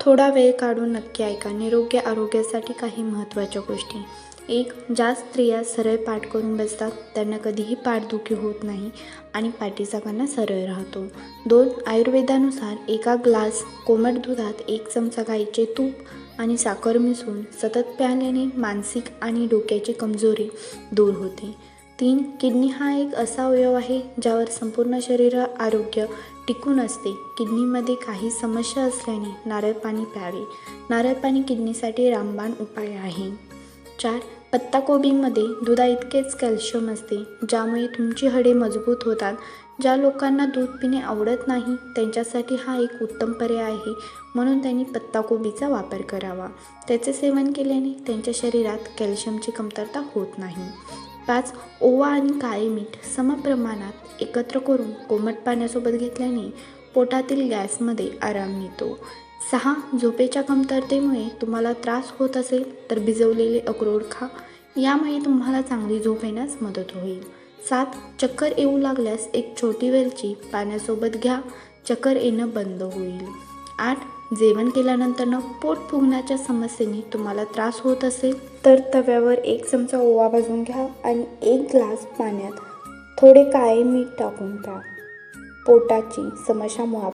थोडा वेळ काढून नक्की ऐका. निरोगी आरोग्यासाठी काही महत्त्वाच्या गोष्टी. एक ज्या स्त्रिया सरळ पाठ करून बसतात त्यांना कधीही पाठदुखी होत नाही आणि पाठीचा कणा सरळ राहतो. दोन आयुर्वेदानुसार एका ग्लास कोमट दुधात एक चमचा गाईचे तूप आणि साखर मिसळून सतत प्यायल्याने मानसिक आणि डोक्याची कमजोरी दूर होते. तीन किडनी हा एक असा अवयव आहे ज्यावर संपूर्ण शरीर आरोग्य टिकून असते. किडनीमध्ये काही समस्या असल्याने नारळ पाणी प्यावे. नारळ पाणी किडनीसाठी रामबाण उपाय आहे. चार पत्ताकोबीमध्ये दुधा इतकेच कॅल्शियम असते ज्यामुळे तुमची हाडे मजबूत होतात. ज्या लोकांना दूध पिणे आवडत नाही त्यांच्यासाठी हा एक उत्तम पर्याय आहे. म्हणून त्यांनी पत्ताकोबीचा वापर करावा. त्याचे सेवन केल्याने त्यांच्या शरीरात कॅल्शियमची कमतरता होत नाही. पाच ओवा आणि काळे मीठ समप्रमाणात एकत्र करून कोमट पाण्यासोबत घेतल्याने पोटातील गॅसमध्ये आराम मिळतो. सहा झोपेच्या कमतरतेमुळे तुम्हाला त्रास होत असेल तर भिजवलेले अक्रोड खा. यामुळे तुम्हाला चांगली झोप येण्यास मदत होईल. सात चक्कर येऊ लागल्यास एक छोटी वेलची पाण्यासोबत घ्या. चक्कर येणं बंद होईल. आठ जेवण केल्यानंतरनं पोट फुगण्याच्या समस्येने तुम्हाला त्रास होत असेल. तर तव्यावर एक चमचा ओवा भाजून घ्या आणि एक ग्लास पाण्यात थोडे काळे मीठ टाकून प्या पोटाची समस्या मुळात